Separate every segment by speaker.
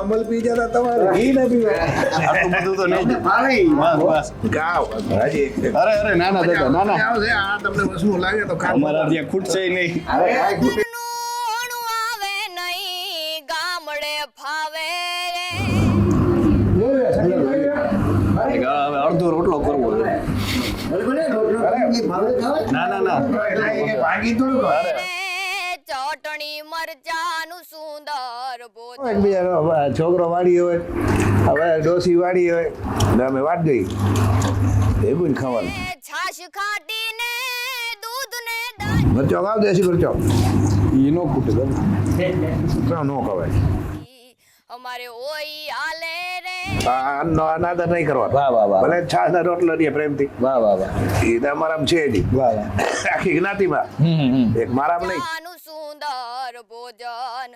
Speaker 1: અમલ પી જતા તમારે ઘી ન પીવાય
Speaker 2: અરે અરે ના ના દાદા ના ના.
Speaker 1: આ તમને વસ્તુ લાગે તો ખાવ
Speaker 2: અમારા ત્યાં ખૂટશે નહીં.
Speaker 1: ભાગી થોડું
Speaker 2: અરે
Speaker 3: રે ચટણી મરચાનું સુંદર ભોજન
Speaker 1: એકબીજાનો હવે છોકરો વાડી હોય હવે ડોસી વાડી હોય એટલે અમે વાટ ગઈ ભેગું જ ખાવાનું
Speaker 3: છાશ ખાટીને દૂધ ને દહીં
Speaker 1: મરચો ખાવ દેશી મરચો
Speaker 2: ઈ નો ખૂટે દાદા
Speaker 1: ના નો ખવાય
Speaker 3: અમારે ઓઈ આલે રે
Speaker 1: આ અન્નનો અનાદર નહીં કરવાનો.
Speaker 2: વાહ વાહ વાહ.
Speaker 1: ભલે છાશ ના રોટલો દે પ્રેમથી.
Speaker 2: વાહ વાહ વાહ.
Speaker 1: એ તો અમારામાં છે જ
Speaker 2: વાહ
Speaker 1: આખી જ્ઞાતિમાં. એક મારામાં નહીં.
Speaker 3: સુંદર ભોજન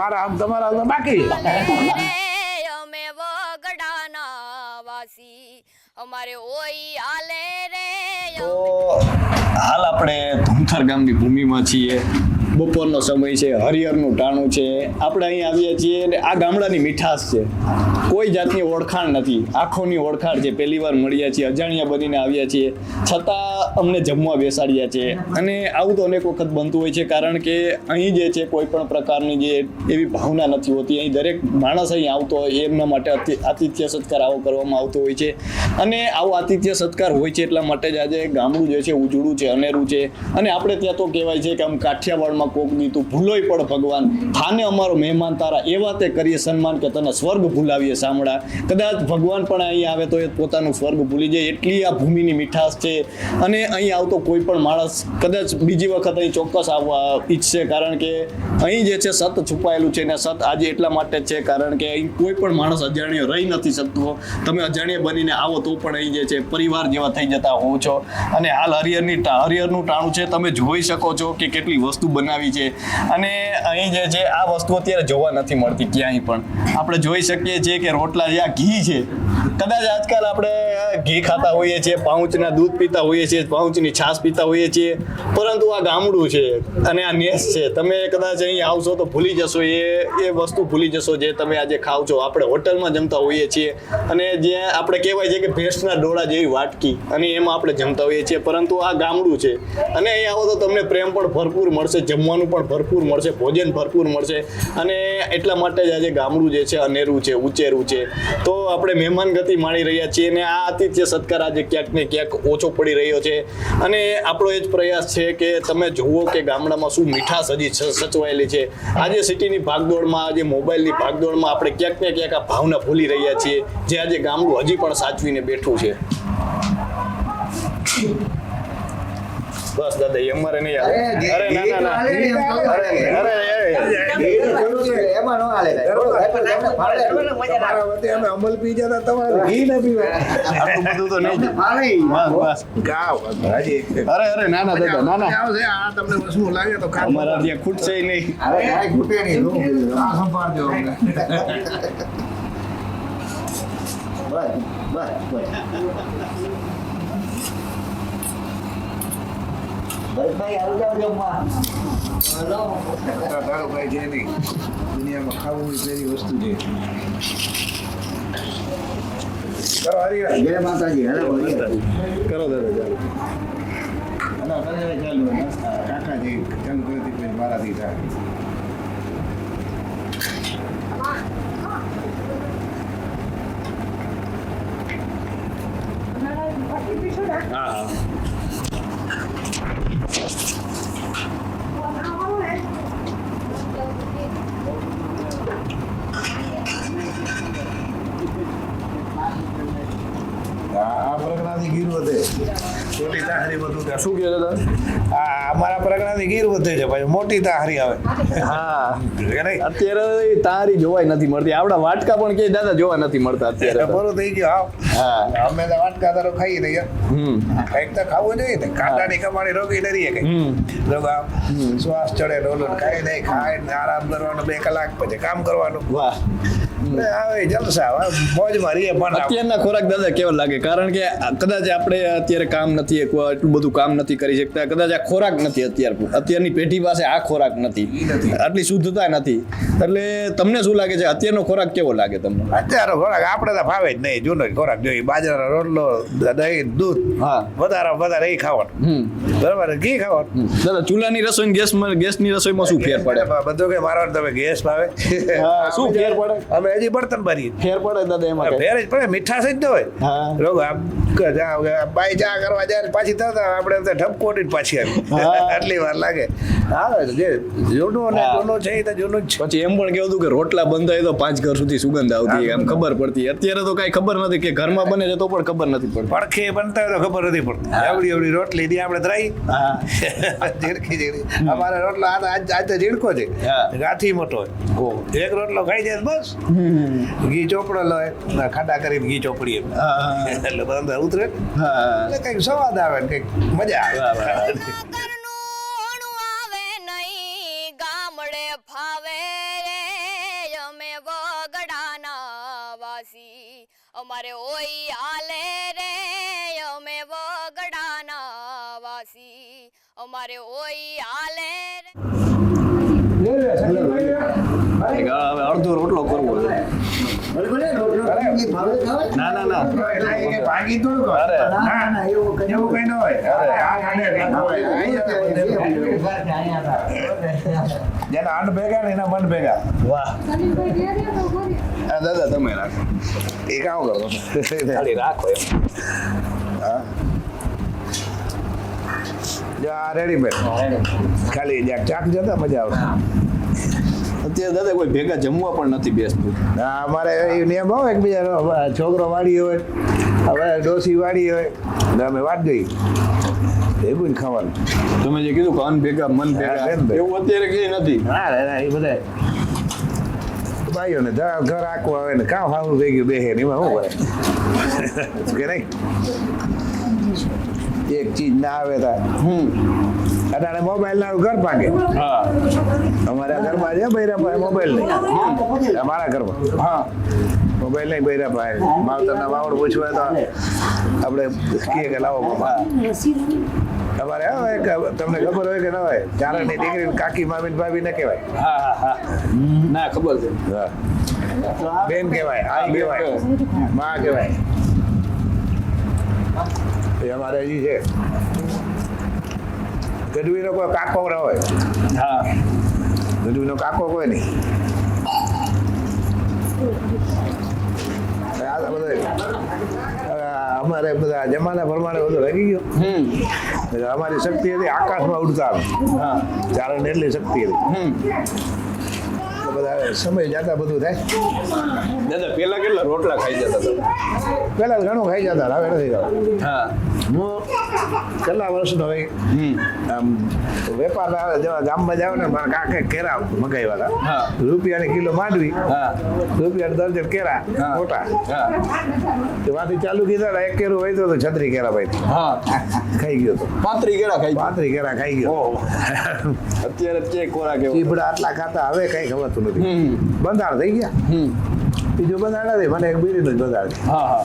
Speaker 1: મારા આમ તમારા બાકી.
Speaker 3: અમે વગડાના વાસી અમારે ઓઈ આલે રે.
Speaker 2: તો હાલ આપણે ધુમથર ગામની ભૂમિમાં છીએ. બપોરનો સમય છે, હરિહરનું ટાણું છે. આપણે અહીં આવ્યા છીએ અને આ ગામડાની મીઠાશ છે. કોઈ જાતની ઓળખાણ નથી. આંખોની ઓળખાણ છે. પહેલી વાર મળ્યા છીએ, અજાણ્યા બનીને આવ્યા છીએ. છતાં અમને જમવા બેસાડ્યા છે. અને આવું તો અનેક વખત બનતું હોય છે, કારણ કે અહીં જે છે, કોઈ પણ પ્રકારની જે એવી ભાવના નથી હોતી. અહીં દરેક માણસ અહીં આવતો હોય, એમના માટે આતિથ્ય સત્કાર આવો કરવામાં આવતો હોય છે. અને આવો આતિથ્ય સત્કાર હોય છે એટલા માટે જ આજે ગામડું જે છે, ઉજળું છે, અનેરું છે. અને આપણે ત્યાં તો કહેવાય છે કે આમ કાઠિયાવાડમાં કોક દીધું ભૂલોય પણ ભગવાન. થાને અમારો મહેમાન તારા. એવા તે કરીએ સન્માન કે તને સ્વર્ગ ભૂલાવીએ સામડા કદાચ ભગવાન પણ અહીં આવે તો એ પોતાનું સ્વર્ગ ભૂલી જાય. એટલી આ ભૂમિની મીઠાશ છે. અને અહીં આવતો કોઈ પણ માણસ કદાચ બીજી વખત અહીં ચોક્કસ આવવા ઈચ્છશે. કારણ કે અહીં જે છે સત છુપાયેલું છે ને સત આજે એટલા માટે છે કારણ કે અહીં કોઈ પણ માણસ અજાણ્યો રહી નથી શકતો. તમે અજાણ્યા બનીને આવો તો પણ અહીં જે છે પરિવાર જેવા થઈ જતા હોવ છો. અને હાલ હરિયરનું હરિહરનું ટાણું છે. તમે જોઈ શકો છો કે કેટલી વસ્તુ બનાવી છે. અને અહીં જે છે આ વસ્તુ અત્યારે જોવા નથી મળતી ક્યાંય પણ. આપણે જોઈ શકીએ છીએ કે રોટલા જે આ ઘી છે, કદાચ આજકાલ આપણે ઘી ખાતા હોઈએ છીએ, પાઉચના દૂધ પીતા હોઈએ છીએ, પાઉચની છાશ પીતા હોઈએ છીએ, પરંતુ આ ગામડું છે અને આ નેસ છે. તમે કદાચ અહીં આવશો તો ભૂલી જશો. એ એ વસ્તુ ભૂલી જશો જે તમે આજે ખાવ છો. આપણે હોટલમાં જમતા હોઈએ છીએ અને જ્યાં આપણે કહેવાય છે કે ભેંસના ડોળા જેવી વાટકી, અને એમાં આપણે જમતા હોઈએ છીએ. પરંતુ આ ગામડું છે. અને અહીં આવો તો તમને પ્રેમ પણ ભરપૂર મળશે. જમવાનું પણ ભરપૂર મળશે, ભોજન ભરપૂર મળશે. અને એટલા માટે જ આજે ગામડું જે છે, અનેરું છે, ઉચેરું છે. તો આપણે મહેમાન ગતિ માણી રહ્યા છીએ અને આ આતિથ્ય સત્કાર આજે ક્યાંક ને ક્યાંક ઓછો પડી રહ્યો છે. અને આપણો એ જ પ્રયાસ છે કે તમે જુઓ કે ગામડામાં શું મીઠાશ હજી સચવાયેલી છે. આજે સિટીની ભાગદોડમાં, આજે મોબાઈલની ભાગદોડમાં આપણે ક્યાંક ને ક્યાંક આ ભાવના ભૂલી રહ્યા છીએ, જે આજે ગામડું હજી પણ સાચવીને બેઠું છે. બસ દાદા એ અમારે નહીં
Speaker 4: અરે,
Speaker 2: આવે અરે ના ના ના. અરે અરે અરે
Speaker 4: એમાં નો હાલે
Speaker 1: અમે અમલ પી જતા તમારે ઘી ના પીવે
Speaker 2: આટલું બધું તો નહીં
Speaker 4: તમને ફાવે ઈ.
Speaker 2: બસ બસ.
Speaker 1: ગાવ
Speaker 2: અરે અરે ના ના દાદા ના ના.
Speaker 1: આ તમને વસ્તુ લાગે તો ખા
Speaker 2: અમારા ત્યાં ખૂટશે નહીં.
Speaker 4: હવે કાંઈ ખૂટે નહીં.
Speaker 1: આ સંભાળજો
Speaker 4: બસ, બસ, બસ. જમવા.
Speaker 1: તારો કાંઈ છે નહીં. દુનિયામાં ખાવું એ વસ્તુ છે. કરો
Speaker 4: જય માતાજી. હરે
Speaker 2: કરો દાદા ચાલો.
Speaker 1: હલો, કરે ચાલુ. કાકાજી ચાલુ કરી દીધી પછી મારાથી થાય.
Speaker 2: હા હા
Speaker 1: આ આ પ્રગણાથી ગીર વધે મોટી ત્યાં
Speaker 2: શું કહે દાદા
Speaker 1: અમારા પ્રગણાથી ગીર વધે છે ભાઈ. મોટી તાહરી આવે.
Speaker 2: હા. અત્યારે તાહરી જોવાય નથી મળતી. આપડા વાટકા પણ કે દાદા જોવા નથી મળતા અત્યારે
Speaker 1: બરો થઈ ગયો
Speaker 2: હા.
Speaker 1: અમે તો વાટકા તારો ખાઈ લઈએ
Speaker 2: હમ.
Speaker 1: કંઈક તો ખાવું જોઈએ ને. કાંટાની કમાણી રોગી ન રહીએ કઈ
Speaker 2: હમ.
Speaker 1: જો શ્વાસ ચડે ડોલો ખાઈ નહીં ખાઈ ને આરામ કરવાનો બે કલાક પછી કામ કરવાનું.
Speaker 2: વાહ.
Speaker 1: આપણે હવે જલસા મોજ મોજમાં પણ
Speaker 2: અત્યારના ખોરાક દાદા કેવો લાગે? કારણ કે કદાચ આપણે અત્યારે કામ નથી એટલું બધું કામ નથી કરી શકતા. કદાચ આ ખોરાક નથી અત્યાર અત્યારની પેઢી પાસે આ ખોરાક નથી. આટલી શુદ્ધતા નથી. એટલે તમને શું લાગે છે? અત્યારનો ખોરાક કેવો લાગે તમને?
Speaker 1: અત્યારનો ખોરાક આપણે તો ફાવે જ નહીં. જૂનો ખોરાક જોઈએ. બાજરાનો રોટલો દહીં દૂધ.
Speaker 2: હા.
Speaker 1: વધારે વધારે એ ખાવાનું. બરાબર ને? ઘી ખાવાનું.
Speaker 2: ચૂલા દાદા ચૂલાની રસોઈ ગેસ ગેસમાં ગેસની રસોઈમાં શું ફેર પડે?
Speaker 1: બધું કે મારો તમે ગેસ ભાવે
Speaker 2: હા, શું ફેર પડે?
Speaker 1: અમે હજી બળતણ ભરીએ.
Speaker 2: ફેર પડે દાદા એમાં
Speaker 1: ફેર જ પડે મીઠાશ જ ન હોય. લોકો આમ બાઈ ચા કરવા જાય પાછી થતા આપણે તો ઠપકો ઉડીને પાછી આવી આટલી વાર લાગે. હા જે જૂનું ને જૂનું છે એ તો જૂનું જ
Speaker 2: પછી એમ પણ કેવું હતું કે રોટલા બંધાય તો પાંચ ઘર સુધી સુગંધ આવતી એમ ખબર પડતી. અત્યારે તો કઈ ખબર નથી કે ઘરમાં બને છે તો પણ ખબર નથી પડતી.
Speaker 1: પડખે બનતા હોય તો ખબર નથી પડતી. આવડી આવડી રોટલી ની આપણે ધરાઈ ઝીણકી ઝીણી અમારે રોટલો આ તો આજ આજ તો ઝીણકો છે.
Speaker 2: ગાંઠી
Speaker 1: ગાથી મોટો એક રોટલો ખાઈ જાય બસ. ઘી ચોપડો લે ને ખાડા કરીને ઘી ચોપડીએ એટલે બધા ઉતરે. એટલે કંઈક સ્વાદ આવે ને કંઈક મજા. આવે.
Speaker 3: ઘરનું ઓણું આવે નહીં ગામડે ફાવે અમે વગડાના વાસી. અમારે ઓઈ આલે રે. અમારે ઓય હાલે રે
Speaker 2: અડધો રોટલો કરવો ના ના ના
Speaker 1: ભાગી થોડુંક હોય.
Speaker 2: અરે.
Speaker 1: હા, એવું કંઈ ન હોય અરે, આ ખાને નહીં હોય. જેના અન્ન ભેગા ને એના મન ભેગા
Speaker 2: વાહ આ દાદા તમે રાખો
Speaker 1: એ કામ કરો
Speaker 2: ખાલી રાખો એમ
Speaker 1: હા. જો આ રેડીમેડ ખાલી જ્યાં ચાક જતા મજા આવે
Speaker 2: અત્યારે દાદા કોઈ ભેગા જમવા પણ નથી બેસતું.
Speaker 1: હા અમારે એ નિયમ હોય એકબીજાનો. છોકરો વાડી હોય હવે ડોસી વાળી હોય એટલે અમે વાત ગઈ. ભેગું જ ખાવાનું.
Speaker 2: તમે જે કીધું કે અન ભેગા મન
Speaker 1: હા,
Speaker 2: ભેગા એવું અત્યારે કઈ નથી.
Speaker 1: ના ના, ના એ બધા ભાઈઓને ઘર ઘર આખું આવે ને સારું થઈ ગયું બેહે ને એમાં શું કરે? કે નહીં? એક ચીજ ના આવે તા
Speaker 2: હમ
Speaker 1: અટાણે મોબાઈલ ના ઘર પાકે
Speaker 2: હા.
Speaker 1: અમારા ઘરમાં છે બૈરા પાસે મોબાઈલ નહીં. અમારા ઘરમાં.
Speaker 2: હા.
Speaker 1: મોબાઈલ નહીં બૈરા પાસે માવતરના માવડ પૂછવા તો આપણે કહીએ કે લાવો બાપા. તમારે હવે કે તમને ખબર હોય કે ન હોય ચારણની દીકરી કાકી મામી ભાભી ને કહેવાય.
Speaker 2: હા હા ના ખબર છે.
Speaker 1: બેન કહેવાય આ કહેવાય. માં કહેવાય. એ અમારે હજી છે. ગઢવીનો કોઈ કાકો ન હોય.
Speaker 2: હા.
Speaker 1: ગઢવીનો કાકો કોઈ નહીં. અમારે બધા જમાના પ્રમાણે બધું લાગી ગયું.
Speaker 2: હમ.
Speaker 1: અમારી શક્તિ હતી આકાશમાં ઉડતા
Speaker 2: હા.
Speaker 1: ચારણ એટલી શક્તિ હતી. બધા સમય જતા બધું થાય.
Speaker 2: દાદા પેલા કેટલા રોટલા ખાઈ જતા હતા?
Speaker 1: પહેલા ઘણું ખાઈ જતા હવે નથી ખાવા.
Speaker 2: હા.
Speaker 1: હું કેટલા વર્ષનો હોય? આમ વેપાર આવે જેવા ગામમાં જાવ ને મારા કાકે કેરા મગાવ્યા હતા.
Speaker 2: રૂપિયા
Speaker 1: રૂપિયાની કિલો માંડવી
Speaker 2: હા.
Speaker 1: રૂપિયાની દર્જન કેરા મોટા.
Speaker 2: હા.
Speaker 1: તેમાંથી ચાલુ કીધા એક કેરું હોય તો છત્રી કેરા ભાઈ
Speaker 2: હા.
Speaker 1: ખાઈ ગયો તો.
Speaker 2: પાંત્રી કેળા ખાઈ
Speaker 1: પાંત્રી કેરા ખાઈ ગયો.
Speaker 2: અત્યારે કે કોરા કે
Speaker 1: ચીબડા આટલા ખાતા હવે કઈ ખબરતું નથી બંધાણ થઈ ગયા? બીજું બંધાણ નથી મને એક બીડીનું જ બંધાણ છે.
Speaker 2: હા હા.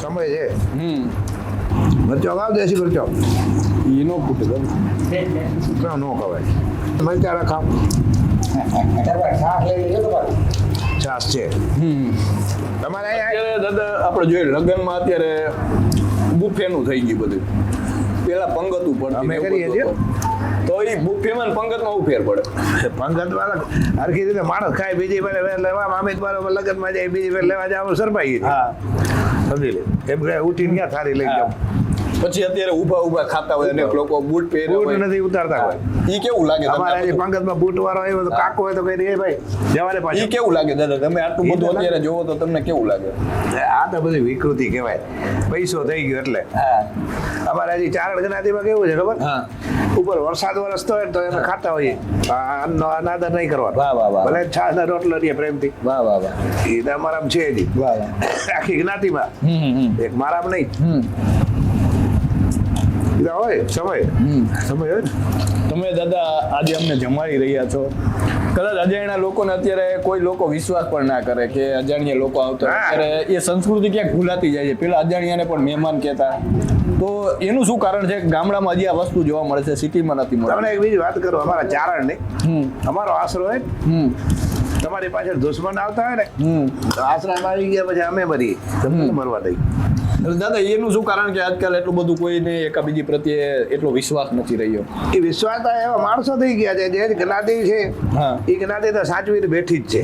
Speaker 1: સમય છે. મરચો ખાવ દેશી મરચો.
Speaker 2: ઈ નો ફૂટે દાદા
Speaker 1: ના નો ખવાય. મરચા ખાવ. છાસ છે. તમારે
Speaker 2: દાદા આપણે જોઈએ લગ્નમાં અત્યારે બુફેનું થઈ ગયું બધું. પેલા પંગતું ઉપર
Speaker 1: અમે કરીએ છીએ.
Speaker 2: તો એ બુફેમાં પંગતમાં શું ફેર પડે.
Speaker 1: પંગત વાળા હરખી રીતે માણસ ખાય બીજી વાર લેવા અમિત બરોબર લગ્નમાં જાય બીજી વાર લેવા જાય સરપાઈ
Speaker 2: હા.
Speaker 1: સમજી લે. એમ કે ઉઠીને ક્યાં થારી લઈ જાવ
Speaker 2: પછી અત્યારે ઊભા ઊભા ખાતા હોય અનેક લોકો બૂટ પહેરે
Speaker 1: બૂટ નથી ઉતારતા હોય
Speaker 2: ઈ કેવું લાગે
Speaker 1: અમારે આજે પંગતમાં બૂટ વાળો આવ્યો તો કાકો હોય તો કઈ દે ભાઈ જવાને
Speaker 2: ઈ કેવું લાગે દાદા? તમે આટલું બધું અત્યારે જોવો તો તમને કેવું લાગે?
Speaker 1: આ તો બધી વિકૃતિ કહેવાય. પૈસો થઈ ગયો એટલે.
Speaker 2: હા.
Speaker 1: અમારે હજી ચારણ જ્ઞાતિમાં કેવું છે ખબર?
Speaker 2: હા.
Speaker 1: ઉપર વરસાદ વરસતો હોય તો અમે ખાતા હોઈએ. અનાદર નહીં કરવાનો.
Speaker 2: વાહ, વાહ, વાહ.
Speaker 1: ભલે છાસ ના રોટલો લઈએ પ્રેમથી.
Speaker 2: વાહ વાહ વાહ.
Speaker 1: એ અમારામાં છે જ
Speaker 2: વાહ વાહ.
Speaker 1: આખી જ્ઞાતિમાં. એક મારામાં નહીં. હોય સમય. સમય હોય
Speaker 2: તમે દાદા આજે અમને જમાડી રહ્યા છો. કદાચ અજાણ્યા લોકોને અત્યારે કોઈ લોકો વિશ્વાસ પણ ના કરે કે અજાણ્યા લોકો આવતા અત્યારે એ સંસ્કૃતિ ક્યાંક ભૂલાતી જાય છે. પેલા અજાણ્યાને પણ મહેમાન કહેતા. તો એનું શું કારણ છે? ગામડામાં હજી આ વસ્તુ જોવા મળે છે સિટીમાં નથી
Speaker 1: તમને
Speaker 2: મળતી
Speaker 1: એક બીજી વાત કરું અમારા ચારણ ને અમારો આશરો હોય
Speaker 2: હમ.
Speaker 1: તમારી પાછળ દુશ્મન આવતા હોય ને તો આવી ગયા પછી અમે મરીએ તમને મરવા દઈ.
Speaker 2: દાદા એનું શું કારણ કે આજકાલ એટલું બધું કોઈને એકાબીજી પ્રત્યે એટલો વિશ્વાસ નથી રહ્યો?
Speaker 1: એ વિશ્વાસ એવા માણસો થઈ ગયા છે જે જ્ઞાતિ છે. એ જ્ઞાતિ તો સાચવીને બેઠી જ છે.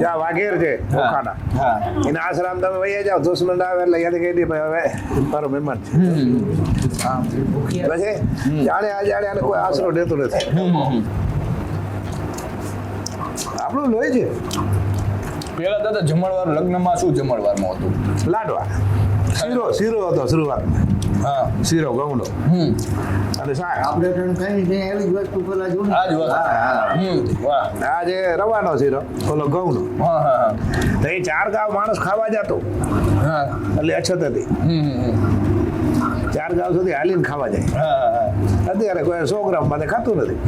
Speaker 1: જ્યાં વાઘેર છે ઓખાના એના આશ્રમ તમે વહી જાઓ દુશ્મન આવે એટલે યાદ કહી દે ભાઈ હવે મારો મહેમાન છે. પછી જાણે આ જાણે આને કોઈ આશરો દેતો નથી. આપણું લોહી છે.
Speaker 2: પેલા દાદા જમણવાર લગ્નમાં શું જમણવારમાં હતું?
Speaker 1: લાડવા. શીરો શીરો હતો શરૂઆતમાં
Speaker 2: હા
Speaker 1: શીરો ઘઉંનો
Speaker 2: હમ.
Speaker 1: અને શાક.
Speaker 4: આપણે એવી જ વસ્તુ પેલા જોયું
Speaker 2: આ જ
Speaker 4: હા હા.
Speaker 2: હમ વાહ.
Speaker 1: આજે જે રવાનો શીરો ઓલો ઘઉંનો
Speaker 2: હા હા હા.
Speaker 1: તો એ ચાર ગાવ માણસ ખાવા જતો.
Speaker 2: હા.
Speaker 1: એટલે અછત હતી.
Speaker 2: હમ, હમ, હમ.
Speaker 1: ચાર ગાવ સુધી હાલીને ખાવા જાય.
Speaker 2: હા, હા, હા.
Speaker 1: અત્યારે કોઈ સો ગ્રામ માટે ખાતું નથી.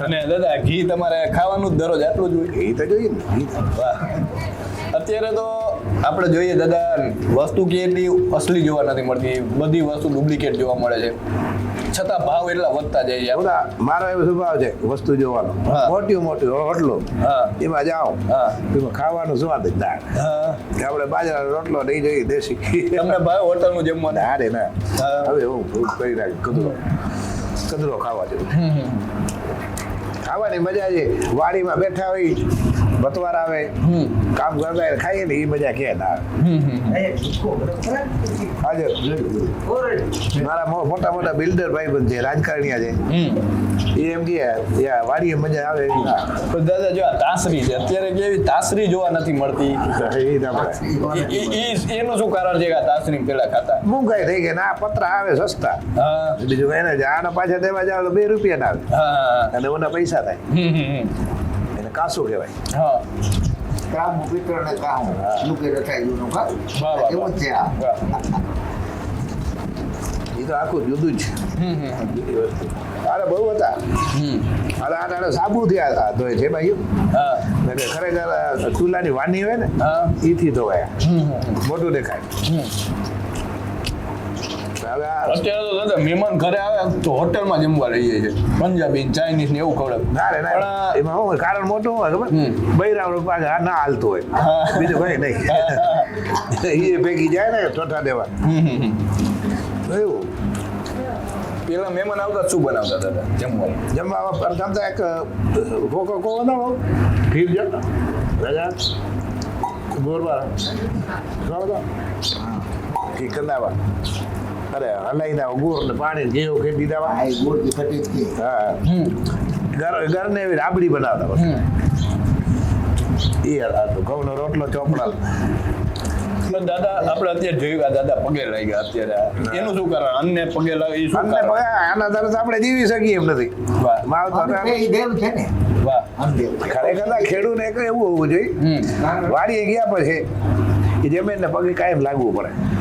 Speaker 2: અને દાદા ઘી તમારે ખાવાનું જ દરરોજ આટલું જ હોય?
Speaker 1: ઘી તો જોઈએ ને.
Speaker 2: વાહ. અત્યારે તો આપણે જોઈએ દાદા વસ્તુ કેટલી અસલી જોવા નથી મળતી? બધી વસ્તુ ડુપ્લિકેટ જોવા મળે છે. છતાં ભાવ એટલા વધતા જાય છે.
Speaker 1: મારો એવો સ્વભાવ છે વસ્તુ જોવાનો. મોટી મોટી હોટલો એમાં જાઓ. એમાં ખાવાનું સ્વાદ જ ના આપણે બાજરાનો રોટલો નહીં જોઈએ દેશી
Speaker 2: તમને ભાવ હોટલનું જમવાનું?
Speaker 1: ના ના. હવે હું કરી નાખ. કદરો. કદરો ખાવા જેવું. ખાવાની મજા છે. વાડીમાં બેઠા હોય બતવાર આવે કામ કરતા ખાઈએ ને એ મજા ક્યાં ના આવે. હાજર મારા મોટા મોટા બિલ્ડર ભાઈ છે રાજકારણીયા છે. એ એમ કે વાડીએ મજા આવે
Speaker 2: તો દાદા જો આ તાસરી છે અત્યારે કેવી તાસરી જોવા નથી મળતી. એનું શું કારણ છે કે આ તાસરી પેલા ખાતા?
Speaker 1: મૂંઘાઈ થઈ ગયા ને આ પતરા આવે સસ્તા. બીજું એને આના પાછા દેવા જાવ તો બે રૂપિયા ના આવે અને ઓના પૈસા થાય. કાસું કહેવાય.
Speaker 2: હા.
Speaker 4: કામ પિત્તળ ને કામ. મૂકી રખાય જૂનું કા એવું જ છે આ.
Speaker 1: એ તો આખું જુદું જ. અરે બહુ હતા. અરે આ તારે સાબુ થયા ધોય છે ભાઈ. ને ખરેખર ચૂલાની વાની હોય ને
Speaker 2: હા.
Speaker 1: ધોવાયા. મોટું દેખાય. હવે
Speaker 2: અત્યારે તો દાદા મહેમાન ઘરે આવે તો હોટલમાં જમવા લઈએ છે પંજાબી ચાઇનીઝ ને એવું ખવડાવે.
Speaker 1: ના રે ના એમાં શું કારણ મોટું હોય ખબર?
Speaker 2: હમ.
Speaker 1: પાછા આ ના હાલતું હોય. બીજું કઈ નહીં. એ ભેગી જાય ને ચોથા દેવા. એવું.
Speaker 2: પેલા મહેમાન આવતા શું બનાવતા દાદા જમવાનું?
Speaker 1: જમવા પ્રથમ તો એક કોકો કો બનાવો. ખીર જો રાજા ગોરવા કંદાવા અરે હલાઈ દાવા ગોળ પાણી જેવું ખેડી દેવા.
Speaker 4: આ ફટી
Speaker 1: હા. ઘર ઘરને એવી રાબડી બનાવતા.
Speaker 2: હમ.
Speaker 1: એ હતું ઘઉંનો રોટલો ચોપડા.
Speaker 2: પણ દાદા આપણે અત્યારે જોયું દાદા પગે લાગી ગયા અત્યારે. એનું શું કારણ? અન્ને પગે લાગી શું કારણ?
Speaker 1: પછી આના તરફ આપણે જીવી શકીએ એમ નથી.
Speaker 2: વાહ.
Speaker 1: માવતર
Speaker 4: અમે દેવ છે ને.
Speaker 2: વાહ.
Speaker 1: ખરેખર એક એવું હોવું જોઈએ. વાડીએ ગયા પછી જમીન જમીનને પગે કાયમ લાગવું પડે.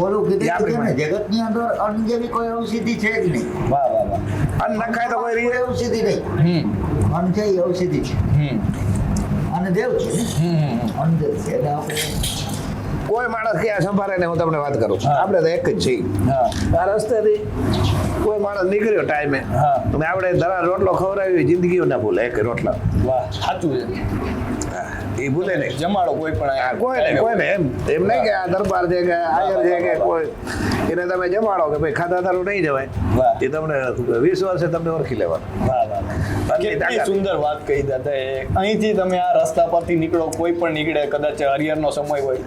Speaker 4: ઓલું કીધું છે ને જગતની અંદર અન્ન જેવી કોઈ ઔષધિ છે જ નહીં.
Speaker 2: વાહ વાહ વાહ.
Speaker 1: અન્ન નખાય તો કોઈ રીએ
Speaker 4: ઔષધિ નહીં.
Speaker 2: હમ.
Speaker 4: અન્ન છે એ ઔષધિ છે.
Speaker 2: હમ.
Speaker 4: અને દેવ છે અન્ન દેવ છે એટલે આપણે
Speaker 1: કોઈ માણસ ક્યાં સંભાળે ને હું તમને વાત કરું
Speaker 2: છું.
Speaker 1: આપણે તો એક જ છીએ.
Speaker 2: હા.
Speaker 1: આ રસ્તેથી કોઈ માણસ નીકળ્યો ટાઈમે. અને આપણે દરા રોટલો ખવડાવી જિંદગી ના ભૂલે એક રોટલા.
Speaker 2: વાહ સાચું છે.
Speaker 1: એ ભૂલે નહીં.
Speaker 2: જમાડો કોઈ પણ
Speaker 1: કોઈ ને કોઈ ને એમ એમ નહીં કે આ દરબાર છે કે આયર છે કે કોઈ. એને તમે જમાડો કે ભાઈ ખાતા તારું નહીં જવાય. એ તમને વીસ વર્ષે તમને ઓળખી લેવાનું.
Speaker 2: સુંદર વાત કહી દાદા એ. અહીંથી તમે આ રસ્તા પરથી નીકળો કોઈ પણ નીકળે કદાચ હરિયરનો સમય હોય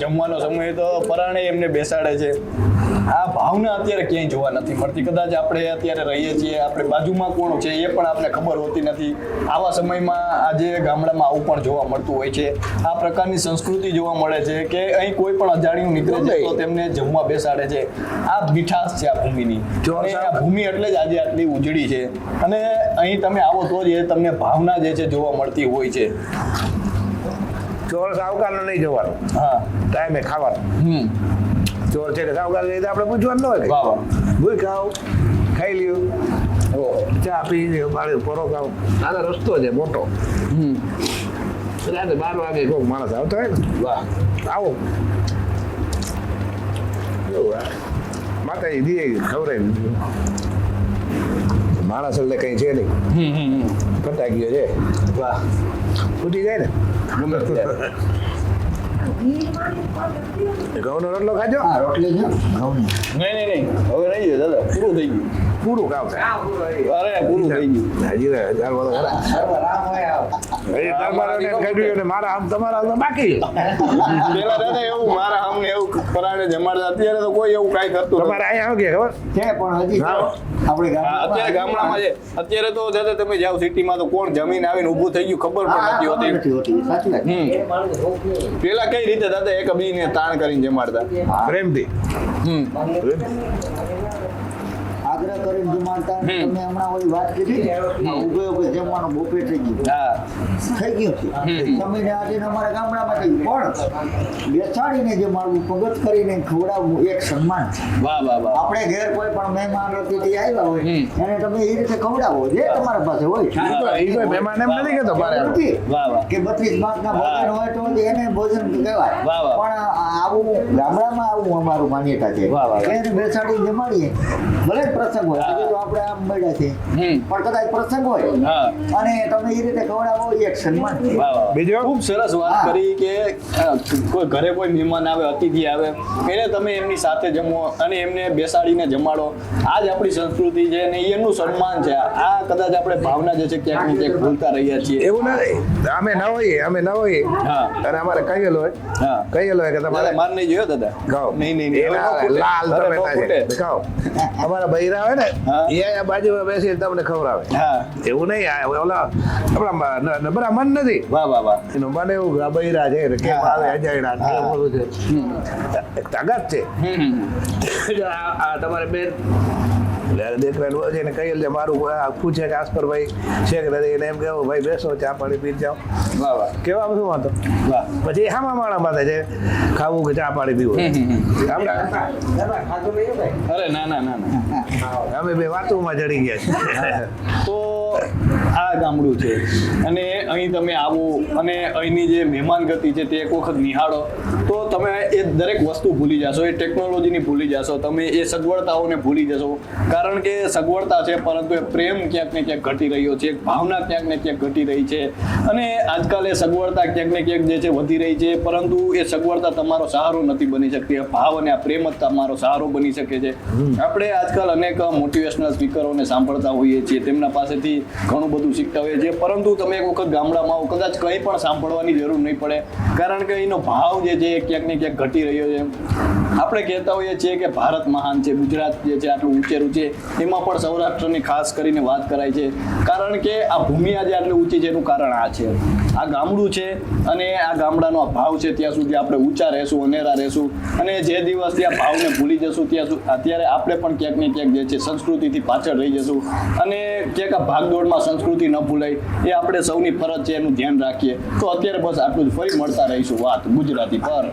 Speaker 2: જમવાનો સમય તો પરાણે એમને બેસાડે છે. આ ભાવના અત્યારે ક્યાંય જોવા નથી મળતી. કદાચ આપણે અત્યારે રહીએ છીએ આપણે બાજુમાં કોણ છે એ પણ આપણે ખબર હોતી નથી. આવા સમયમાં આજે ગામડામાં આવું પણ જોવા મળતું હોય છે. આ પ્રકારની સંસ્કૃતિ જોવા મળે છે કે અહીં કોઈ પણ અજાણ્યું નીકળે છે તો તેમને જમવા બેસાડે છે. આ મીઠાશ છે આ ભૂમિની. આ ભૂમિ એટલે જ આજે આટલી ઉજળી છે. અને અહીં તમે આવો તો જ એ તમને ભાવના જે છે જોવા મળતી હોય છે.
Speaker 1: ચોરસ આવકારનું નહીં જવાનું.
Speaker 2: હા.
Speaker 1: ટાઈમે ખાવાનું.
Speaker 2: હમ.
Speaker 1: ચોર છે સાવકાર છે આપણે પૂછવાનું ન હોય ભૂલ ખાવ ખાઈ લ્યો. ચા પી પરો ખાઓ આનો રસ્તો છે મોટો. રાતે બાર વાગે કોઈક માણસ આવતો હોય ને.
Speaker 2: વાહ.
Speaker 1: આવો. માતાજી દીએ ખવડાવી માણસ એટલે કઈ છે નહીં. ફટાકીઓ છે.
Speaker 2: વાહ.
Speaker 1: ફૂટી જાય ને. ઘઉંનો રોટલો ખાજો?
Speaker 4: હા રોટલી છે. ઘઉંની
Speaker 2: નહીં નહીં નહીં. હવે નહીં દાદા. પૂરું થઈ ગયું.
Speaker 1: પૂરું કામ છે.
Speaker 2: અરે પૂરું થઈ ગયું.
Speaker 1: હજી રહે, ચાલ ખરા.
Speaker 4: સર્વરામ હોય આવ.
Speaker 1: હજી તમારાને કાઢ્યું ને મારા આમ તમારા બાકી
Speaker 2: પેલા દાદા એવું મારા અમને એવું પરાણે જમાડતા અત્યારે તો કોઈ એવું કાંઈ કરતું
Speaker 1: તમારે અહીંયા આવું ખબર?
Speaker 4: છે પણ હજી આપણે
Speaker 2: અત્યારે ગામડામાં છે અત્યારે તો દાદા તમે જાઓ સિટીમાં તો કોણ જમીન આવીને ઊભું થઈ ગયું ખબર પણ નથી હોતી.
Speaker 4: નથી હોતી સાચી વાત.
Speaker 2: હમ. પેલા કઈ રીતે દાદા એક બીને તાણ કરીને જમાડતા?
Speaker 1: પ્રેમથી.
Speaker 2: હમ.
Speaker 4: આગ્રહ કરીને જમાડતા તમે હમણાં ઓલી વાત કરી ઉભે ઉભે જમવાનું બપોર થઈ ગયું. થઈ ગયું છે.
Speaker 2: હમ.
Speaker 4: જમીને અમારા ગામડામાં થઈ પણ બેસાડીને જમાડવું પગત કરીને ખવડાવવું એક સન્માન છે.
Speaker 2: વાહ વાહ વાહ.
Speaker 4: આપણે ઘેર કોઈ પણ મહેમાન અતિથિ આવ્યા હોય એને તમે એ રીતે ખવડાવો. જે તમારા પાસે હોય.
Speaker 1: ઈ કોઈ- મહેમાન એમ નથી કેતો મારે
Speaker 4: કે બત્રીસ માસના ભોજન હોય તો એને ભોજન કહેવાય. પણ આવું ગામડામાં આવું અમારું માન્યતા છે. એને બેસાડીને જમાડીએ. ભલે જ પ્રસંગ હોય. તો આપણે આમ મળ્યા છે પણ કદાચ પ્રસંગ હોય. અને તમે એ રીતે ખવડાવો એ એક સન્માન છે.
Speaker 2: વાહ વાહ.
Speaker 1: બીજું?
Speaker 2: ખૂબ સરસ વાત કરી કે કોઈ ઘરે કોઈ મહેમાન આવે અતિથિ આવે એને તમે એમની સાથે જમો અને એમને બેસાડીને જમાડો. આ જ આપણી સંસ્કૃતિ છે અને એનું સન્માન છે. આ કદાચ આપણે ભાવના જે છે ક્યાંક ને ક્યાંક ભૂલતા રહ્યા છીએ.
Speaker 1: એવું ના અમે ન હોઈએ અમે ન હોઈએ. અને અમારે કહેલો હોય.
Speaker 2: હા.
Speaker 1: કહેલું હોય કે તમારે
Speaker 2: માર નહીં જોયો દાદા? નહીં નહીં
Speaker 1: લાલ
Speaker 2: તમે ના
Speaker 1: ગાઓ અમારા બૈરા ને? એ બાજુમાં બેસી તમને ખબર
Speaker 2: આવે.
Speaker 1: એવું નહીં આ ઓલા આપણા નબરા મન નથી.
Speaker 2: વાહ વાહ વાહ.
Speaker 1: એનું મને એવું કે બૈરા છે
Speaker 2: કે
Speaker 1: આવે અજાયડા ને છે. તાકાત છે. આ આ તમારે બેન એટલે દેખરેલ હોય છે એને કહીએ એટલે મારું આ પૂછે કે આસ્પરભાઈ છે કે નથી એને એમ કહેવું ભાઈ બેસો ચા પાણી પી જાઓ.
Speaker 2: વાહ વાહ.
Speaker 1: કેવા શું વાંધો?
Speaker 2: વાહ.
Speaker 1: પછી હામા માણા માથે છે ખાવું કે ચા પાણી પીવું?
Speaker 2: અરે ના ના ના
Speaker 1: અમે બે વાતોમાં ચડી ગયા છે.
Speaker 2: તો આ ગામડું છે. અને અહીં તમે આવો અને અહીંની જે મહેમાન ગતિ છે તે એક વખત નિહાળો. તો તમે એ દરેક વસ્તુ ભૂલી જશો એ ટેકનોલોજીની ભૂલી જશો તમે એ સગવડતાઓને ભૂલી જશો. કારણ કે સગવડતા છે પરંતુ એ પ્રેમ ક્યાંક ને ક્યાંક ઘટી રહ્યો છે એક ભાવના ક્યાંક ને ક્યાંક ઘટી રહી છે. અને આજકાલ એ સગવડતા ક્યાંક ને ક્યાંક જે છે વધી રહી છે પરંતુ એ સગવડતા તમારો સહારો નથી બની શકતી. ભાવ અને આ પ્રેમ જ તમારો સહારો બની શકે છે. આપણે આજકાલ અનેક મોટિવેશનલ સ્પીકરોને સાંભળતા હોઈએ છીએ. તેમના પાસેથી ઘણું બધું શીખતા હોઈએ છીએ. પરંતુ તમે એક વખત ગામડામાં આવો, કદાચ કંઈ પણ સાંભળવાની જરૂર નહીં પડે. કારણ કે એનો ભાવ જે છે ક્યાંક ને ક્યાંક ઘટી રહ્યો છે. આપણે કહેતા હોઈએ છીએ કે ભારત મહાન છે, ગુજરાત જે છે, આટલું ઊંચેરું છે, એમાં પણ સૌરાષ્ટ્રની ખાસ કરીને વાત કરાય છે. કારણ કે આ ભૂમિ આજે આટલી ઊંચી છે એનું કારણ આ છે. આ ગામડું છે અને આ ગામડાનો આ ભાવ છે ત્યાં સુધી આપણે ઊંચા રહેશું, અનેરા રહેશું. અને જે દિવસ ત્યાં ભાવને ભૂલી જશું, ત્યાં અત્યારે આપણે પણ ક્યાંક ને ક્યાંક જે છે સંસ્કૃતિથી પાછળ રહી જશું. અને ક્યાંક આ ભાગદોડમાં સંસ્કૃતિ ન ભૂલાય, એ આપણે સૌની ફરજ છે, એનું ધ્યાન રાખીએ. તો અત્યારે બસ આટલું જ. ફરી મળતા રહીશું વાત ગુજરાતી પર.